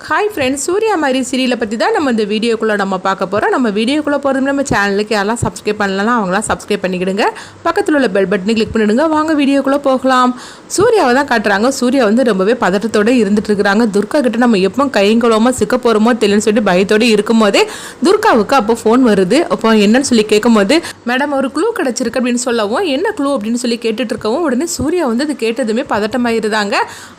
Hi friends Surya மாதிரி சீரியலை பற்றி தான் நம்ம இந்த வீடியோக்குள்ளே நம்ம பார்க்க போகிறோம் நம்ம வீடியோக்குள்ளே போகிறது நம்ம சேனலுக்கு யாரெல்லாம் சப்ஸ்கிரைப் பண்ணலாம் அவங்களாம் சப்ஸ்கிரைப் பண்ணிக்கிடுங்க. பக்கத்தில் உள்ள பெல் பட்டனை கிளிக் பண்ணிடுங்க. வாங்க வீடியோக்குள்ளே போகலாம். சூர்யாவை தான் காட்டுறாங்க. சூர்யா வந்து ரொம்பவே பதட்டத்தோடு இருந்துட்டு இருக்கிறாங்க. துர்கா கிட்ட நம்ம எப்போ கைங்குளமோ சிக்க போகிறோமோ தெரியலன்னு சொல்லிட்டு பயத்தோடு இருக்கும்போதே துர்காவுக்கு அப்போ ஃபோன் வருது. அப்போ என்னன்னு சொல்லி கேட்கும்போது மேடம் ஒரு க்ளூ கிடச்சிருக்கு அப்படின்னு சொல்லவும் என்ன க்ளூ அப்படின்னு சொல்லி கேட்டுட்டு இருக்கவும் உடனே சூர்யா வந்து அது கேட்டதுமே பதட்டமாயிருந்தாங்க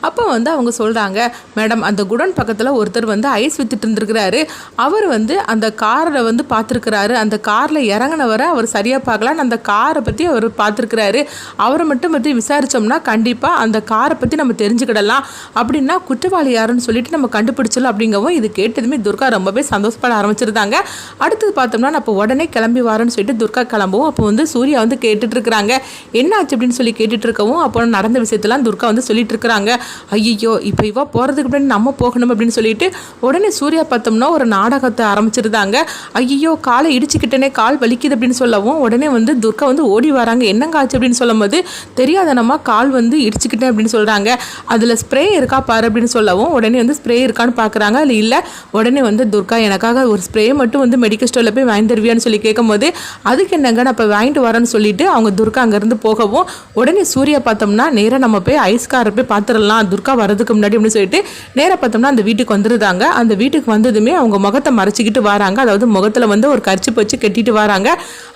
அப்போ வந்து அவங்க சொல்கிறாங்க மேடம் அந்த குடன் பக்கத்தில் ஒருத்தர் வந்து ஐஸ் வித்துட்டு இருந்திருக்கிறாரு. அவர் வந்து அந்த காரை வந்து பார்த்துருக்கிறாரு அந்த காரில் இறங்கினவரை அவர் சரியாக பார்க்கலான்னு அந்த காரை பற்றி அவர் பார்த்துருக்கிறாரு அவரை மட்டும் பற்றி விசாரித்தோம்னா கண்டிப்பாக அந்த காரை பற்றி நம்ம தெரிஞ்சுக்கிடலாம். அப்படின்னா குற்றவாளி யாருன்னு சொல்லிட்டு நம்ம கண்டுபிடிச்சலாம் அப்படிங்கவும் இது கேட்டதுமே துர்கா ரொம்பவே சந்தோஷப்பட ஆரம்பிச்சிருந்தாங்க. அடுத்தது பார்த்தோம்னா நான் இப்போ உடனே கிளம்பி வரேன்னு சொல்லிட்டு துர்கா கிளம்பவும் அப்போ வந்து சூர்யா வந்து கேட்டுகிட்டுருக்குறாங்க என்ன ஆச்சு அப்படின்னு சொல்லி கேட்டுட்டு இருக்கவும் அப்போ நடந்த விஷயத்தெல்லாம் துர்கா வந்து சொல்லிட்டு இருக்கிறாங்க ஐயோ இப்போ இவா போகிறதுக்கு முன்னாடி நம்ம போகணும் அப்படின்னு சொல்லிட்டு உடனே சூர்யா பார்த்தோம்னா ஒரு நாடகத்தை ஆரம்பிச்சிருந்தாங்க. ஐயோ காலை இடிச்சுக்கிட்டனே கால் வலிக்குது அப்படின்னு சொல்லவும் உடனே வந்து துர்கா வந்து ஓடி வராங்க. என்னங்க ஆச்சு? அப்படின்னு சொல்லும்போது தெரியாதனமா கால் வந்து இடிச்சுக்கிட்டேன் அப்படின்னு சொல்கிறாங்க அதில் ஸ்ப்ரே இருக்கா பாரு அப்படின்னு சொல்லவும் உடனே வந்து ஸ்ப்ரே இருக்கான்னு பார்க்குறாங்க அதில் இல்லை. உடனே வந்து துர்கா எனக்காக ஒரு ஸ்ப்ரே மட்டும் வந்து மெடிக்கல் ஸ்டோரில் போய் வாங்கி தருவியான்னு சொல்லி கேட்கும்போது அதுக்கு என்னங்க நான் இப்போ வாங்கிட்டு வரேன்னு சொல்லிட்டு அவங்க துர்கா அங்கேருந்து போகவும் உடனே சூர்யா பார்த்தோம்னா நேராக நம்ம போய் ஐஸ்காரை போய் பார்த்துடலாம் துர்கா வரதுக்கு முன்னாடி அப்படின்னு சொல்லிட்டு நேராக பார்த்தோம்னா அந்த வீட்டுக்கு வந்துருந்தாங்க அந்த வீட்டுக்கு வந்ததுமே அவங்க முகத்தை மறைச்சிக்கிட்டு வராங்க. அதாவது முகத்தில் வந்து ஒரு கர்ச்சி வச்சு கட்டிட்டு வராங்க.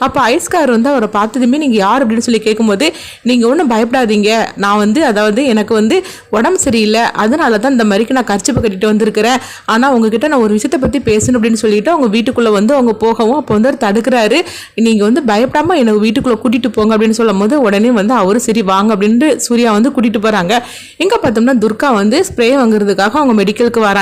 அப்போ ஐஸ்கார் வந்து அவரை பார்த்ததுமே நீங்கள் யார் அப்படின்னு சொல்லி கேட்கும்போது நீங்கள் ஒன்றும் பயப்படாதீங்க. நான் வந்து அதாவது எனக்கு வந்து உடம்பு சரியில்லை. அதனால தான் இந்த மாதிரிக்கு நான் கர்ச்சிப்பு கட்டிட்டு வந்திருக்கிறேன். ஆனால் உங்ககிட்ட நான் ஒரு விஷயத்தை பற்றி பேசணும் அப்படின்னு சொல்லிட்டு அவங்க வீட்டுக்குள்ளே வந்து அவங்க போகவும் அப்போ வந்து அவர் தடுக்கிறாரு. நீங்கள் வந்து பயப்படாமல் எனக்கு வீட்டுக்குள்ளே கூட்டிகிட்டு போங்க அப்படின்னு சொல்லும் போது உடனே வந்து அவரு சரி வாங்க அப்படின்ட்டு சூர்யா வந்து கூட்டிகிட்டு போகிறாங்க எங்கே பார்த்தோம்னா துர்கா வந்து ஸ்ப்ரே வாங்குறதுக்காக அவங்க மெடிக்கலுக்கு வராங்க.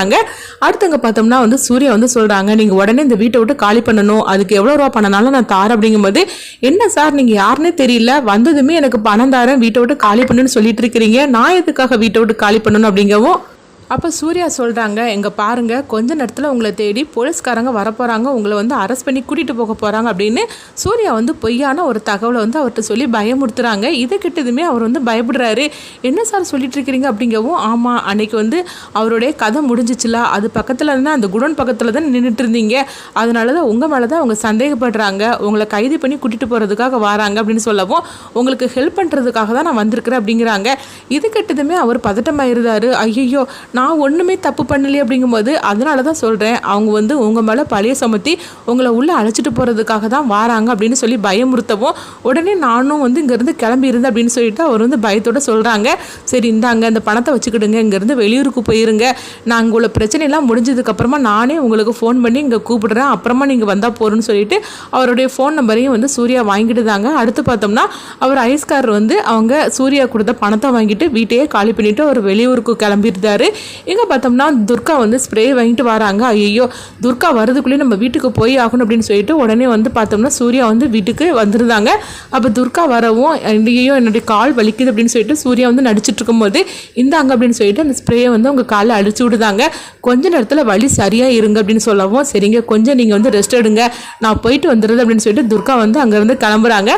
அடுத்தவங்க பார்த்தோம்னா வந்து சூர்யா வந்து சொல்கிறாங்க நீங்கள் உடனே இந்த வீட்டை விட்டு காலி பண்ணணும். அதுக்கு எவ்வளோ ரூபா பண்ணனாலும் நான் தாரேன். அப்படிங்கும்போது என்ன சார் நீங்கள் யாருன்னே தெரியல. வந்ததுமே எனக்கு பணம் தாரேன். வீட்டை விட்டு காலி பண்ணுன்னு சொல்லிட்டு இருக்கிறீங்க. நான் எதுக்காக வீட்டை விட்டு காலி பண்ணணும்? அப்படிங்கவும் அப்போ சூர்யா சொல்கிறாங்க எங்கே பாருங்கள் கொஞ்ச நேரத்தில் உங்களை தேடி போலீஸ்காரங்க வரப்போகிறாங்க உங்களை வந்து அரெஸ்ட் பண்ணி கூட்டிகிட்டு போக போகிறாங்க அப்படின்னு சூர்யா வந்து பொய்யான ஒரு தகவலை வந்து அவர்கிட்ட சொல்லி பயமுறுத்துறாங்க. இதை கிட்டதுமே அவர் வந்து பயப்படுறாரு. என்ன சார் சொல்லிட்டு இருக்கிறீங்க? அப்படிங்கவும் ஆமாம் அன்னைக்கு வந்து அவருடைய கதை முடிஞ்சிச்சுல அது பக்கத்தில் இருந்தால் அந்த குடோன் பக்கத்தில் தான் நின்றுட்டு இருந்தீங்க. அதனால தான் உங்கள் மேலே தான் அவங்க சந்தேகப்படுறாங்க. உங்களை கைது பண்ணி கூட்டிகிட்டு போகிறதுக்காக வராங்க அப்படின்னு சொல்லவும் உங்களுக்கு ஹெல்ப் பண்ணுறதுக்காக தான் நான் வந்திருக்கிறேன் அப்படிங்கிறாங்க. இது கிட்டதுமே அவர் பதட்டமாயிருந்தாரு. ஐயோ நான் நான் ஒன்றுமே தப்பு பண்ணலையே அப்படிங்கும்போது அதனால தான் சொல்கிறேன் அவங்க வந்து உங்கள் மேலே பழைய சுமத்தி உங்களை உள்ளே அழைச்சிட்டு போகிறதுக்காக தான் வராங்க அப்படின்னு சொல்லி பயமுறுத்தவும் உடனே நானும் வந்து இங்கேருந்து கிளம்பி இருந்தேன் அப்படின்னு சொல்லிட்டு அவர் வந்து பயத்தோட சொல்கிறாங்க சரி இந்தாங்க இந்த பணத்தை வச்சுக்கிடுங்க இங்கேருந்து வெளியூருக்கு போயிருங்க. நான் உங்களை பிரச்சனையெல்லாம் முடிஞ்சதுக்கப்புறமா நானே உங்களுக்கு ஃபோன் பண்ணி இங்கே கூப்பிடுறேன். அப்புறமா நீங்கள் வந்தால் போகிறோன்னு சொல்லிட்டு அவருடைய ஃபோன் நம்பரையும் வந்து சூர்யா வாங்கிட்டு தாங்க. அடுத்து பார்த்தோம்னா அவர் ஐஸ்காரர் வந்து அவங்க சூர்யா கொடுத்த பணத்தை வாங்கிட்டு வீட்டையே காலி பண்ணிவிட்டு அவர் வெளியூருக்கு கிளம்பியிருந்தாரு. இங்கே பார்த்தோம்னா துர்கா வந்து ஸ்ப்ரே வாங்கிட்டு வராங்க. ஐயோ துர்கா வரதுக்குள்ளேயே நம்ம வீட்டுக்கு போய் ஆகணும் அப்படின்னு சொல்லிட்டு உடனே வந்து பார்த்தோம்னா சூர்யா வந்து வீட்டுக்கு வந்திருந்தாங்க. அப்போ துர்கா வரவும் ஐயோ என்னுடைய கால் வலிக்குது அப்படின்னு சொல்லிட்டு சூர்யா வந்து நடிச்சிட்டு இருக்கும்போது இந்தாங்க அப்படின்னு சொல்லிட்டு அந்த ஸ்ப்ரேயை வந்து அவங்க காலை அடிச்சு விடுதாங்க. கொஞ்ச நேரத்தில் வலி சரியாக இருங்க அப்படின்னு சொல்லவும் சரிங்க கொஞ்சம் நீங்கள் வந்து ரெஸ்ட் எடுங்க நான் போயிட்டு வந்துடுறது அப்படின்னு சொல்லிட்டு துர்கா வந்து அங்கேருந்து கிளம்புறாங்க.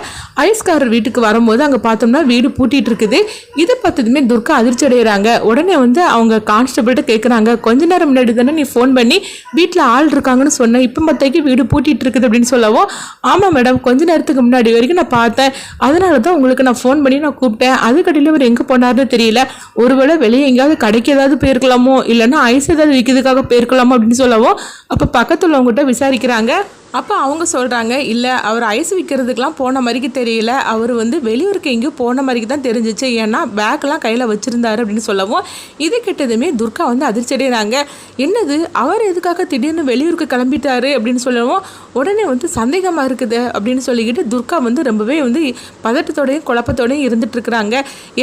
ஐஸ்காரர் வீட்டுக்கு வரும்போது அங்கே பார்த்தோம்னா வீடு பூட்டிகிட்டு இருக்குது. இதை பார்த்ததுமே துர்கா அதிர்ச்சி அடைகிறாங்க உடனே வந்து அவங்க கான்ஸ்டபிள்கிட்ட கேட்குறாங்க கொஞ்ச நேரம் முன்னாடி தானே நீ ஃபோன் பண்ணி வீட்டில் ஆள் இருக்காங்கன்னு சொன்னேன் இப்போ பார்த்தாக்கி வீடு பூட்டிகிட்டு இருக்குது அப்படின்னு சொல்லவும் ஆமாம் மேடம் கொஞ்ச நேரத்துக்கு முன்னாடி வரைக்கும் நான் பார்த்தேன். அதனால தான் உங்களுக்கு நான் ஃபோன் பண்ணி நான் கூப்பிட்டேன். அதுக்கடியில் அவர் எங்கே போனார்னு தெரியல. ஒருவேளை வெளியே எங்கேயாவது கடைக்கு ஏதாவது போயிருக்கலாமோ? இல்லைன்னா ஐஸ் ஏதாவது விற்கிறதுக்காக போயிருக்கலாமோ? அப்படின்னு சொல்லவும் அப்போ பக்கத்தில் உள்ளவங்ககிட்ட விசாரிக்கிறாங்க. அப்போ அவங்க சொல்கிறாங்க இல்லை அவர் ஐஸ் விற்கிறதுக்கெலாம் போன மாதிரிக்கு தெரியல. அவர் வந்து வெளியூருக்கு எங்கேயோ போன மாதிரிக்கு தான் தெரிஞ்சிச்சு. ஏன்னா பேக்கெலாம் கையில் வச்சுருந்தாரு. அப்படின்னு சொல்லவும் இது கிட்டதுமே துர்கா வந்து அதிர்ச்சியடைகிறாங்க என்னது? அவர் எதுக்காக திடீர்னு வெளியூருக்கு கிளம்பிட்டாரு அப்படின்னு சொல்லவும் உடனே வந்து சந்தேகமாக இருக்குது அப்படின்னு சொல்லிக்கிட்டு துர்கா வந்து ரொம்பவே வந்து பதட்டத்தோடையும் குழப்பத்தோடையும் இருந்துட்டு இருக்கிறாங்க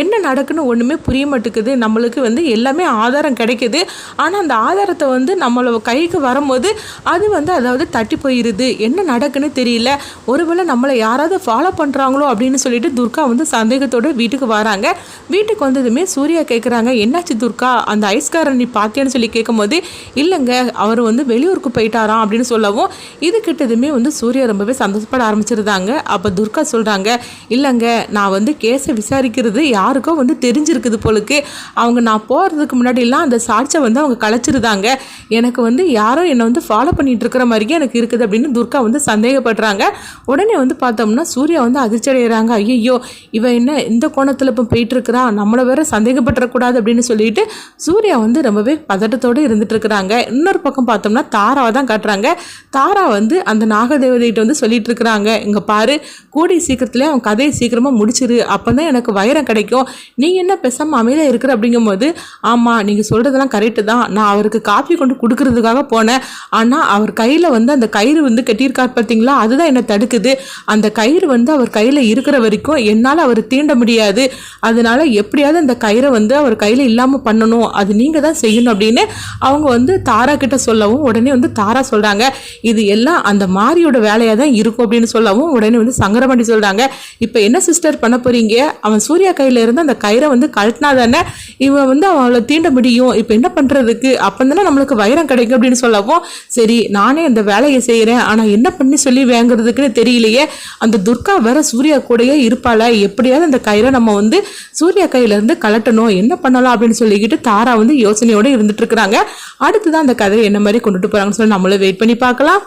என்ன நடக்குன்னு ஒன்றுமே புரிய மாட்டேங்குது. நம்மளுக்கு வந்து எல்லாமே ஆதாரம் கிடைக்குது. ஆனால் அந்த ஆதாரத்தை வந்து நம்மளோட கைக்கு வரும்போது அது வந்து அதாவது தட்டி போயிடுது என்ன நடக்குன்னு தெரியல. ஒருவேளை நம்மளை யாராவது ஃபாலோ பண்ணுறாங்களோ அப்படின்னு சொல்லிட்டு துர்கா வந்து சந்தேகத்தோட வீட்டுக்கு வராங்க. வீட்டுக்கு வந்ததுமே சூர்யா கேட்குறாங்க என்னாச்சு துர்கா? அந்த ஐஸ்காரன் நீ பார்த்தியான்னு சொல்லி கேட்கும்போது இல்லைங்க அவர் வந்து வெளியூருக்கு போயிட்டாராம் அப்படின்னு சொல்லவும் இதுக்கிட்ட கேட்டதுமே வந்து சூர்யா ரொம்பவே சந்தோஷப்பட ஆரம்பிச்சிருந்தாங்க. அப்போ துர்கா சொல்கிறாங்க இல்லைங்க நான் வந்து கேஸை விசாரிக்கிறது யாருக்கோ வந்து தெரிஞ்சிருக்குது போலுக்கு. அவங்க நான் போகிறதுக்கு முன்னாடிலாம் அந்த சாட்சியை வந்து அவங்க கலைச்சிருந்தாங்க. எனக்கு வந்து யாரோ என்னை வந்து ஃபாலோ பண்ணிட்டு இருக்கிற மாதிரியே எனக்கு இருக்குது அப்படின்னு துர்கா வந்து சந்தேகப்படுறாங்க. உடனே வந்து பார்த்தோம்னா சூர்யா வந்து அதிர்ச்சி அடைகிறாங்க ஐயோ இவன் என்ன இந்த கோணத்தில் இப்போ போயிட்டுருக்கிறா? நம்மளை வேற சந்தேகப்பட்டுறக்கூடாது அப்படின்னு சொல்லிட்டு சூர்யா வந்து ரொம்பவே பதட்டத்தோடு இருந்துட்டு இருக்கிறாங்க இன்னொரு பக்கம் பார்த்தோம்னா தாராவை தான் காட்டுறாங்க. தாரா வந்து அந்த நாகதேவதைகிட்ட வந்து சொல்லிட்டு இருக்கிறாங்க இங்கே பாரு கூடி சீக்கிரத்துல அவன் கதையை சீக்கிரமாக முடிச்சிரு. அப்போ தான் எனக்கு வைரம் கிடைக்கும். நீ என்ன பேசாமல் அமைதியாக இருக்கிற? அப்படிங்கும்போது ஆமாம் நீங்கள் சொல்கிறதெல்லாம் கரெக்டு தான். நான் அவருக்கு காஃபி கொண்டு கொடுக்கறதுக்காக போனேன். ஆனால் அவர் கையில் வந்து அந்த கயிறு வந்து கட்டியிருக்கார் பார்த்தீங்களா? அதுதான் என்னை தடுக்குது. அந்த கயிறு வந்து அவர் கையில் இருக்கிற வரைக்கும் என்னால் அவர் தீண்ட முடியாது. அதனால எப்படியாவது அந்த கயிறை வந்து அவர் கையில் இல்லாமல் பண்ணணும். அது நீங்கள் தான் செய்யணும். அப்படின்னு அவங்க வந்து தாரா கிட்ட சொல்லவும் உடனே வந்து தாரா சொல்கிறாங்க இது எல்லாம் அந்த அந்த மாரியோட வேலையாக தான் இருக்கும் அப்படின்னு சொல்லவும் உடனே வந்து சங்கரமண்டி சொல்கிறாங்க இப்போ என்ன சிஸ்டர் பண்ண போறீங்க? அவன் சூர்யா கையில் இருந்து அந்த கயிறை வந்து கழட்டினா தானே இவன் வந்து அவளை தீண்ட முடியும். இப்போ என்ன பண்ணுறதுக்கு அப்போ தானே நம்மளுக்கு வைரம் கிடைக்கும் அப்படின்னு சொல்லவும் சரி நானே அந்த வேலையை செய்கிறேன் ஆனால் என்ன பண்ணி சொல்லி வாங்குறதுக்குன்னு தெரியலையே. அந்த துர்கா வேற சூர்யா கூடயே இருப்பாள? எப்படியாவது அந்த கயிறை நம்ம வந்து சூர்யா கையிலேருந்து கலட்டணும் என்ன பண்ணலாம் அப்படின்னு சொல்லிக்கிட்டு தாரா வந்து யோசனையோடு இருந்துட்டு இருக்கிறாங்க. அடுத்துதான் அந்த கதையை என்ன மாதிரி கொண்டுட்டு போகிறாங்கன்னு சொல்லி நம்மளும் வெயிட் பண்ணி பார்க்கலாம்.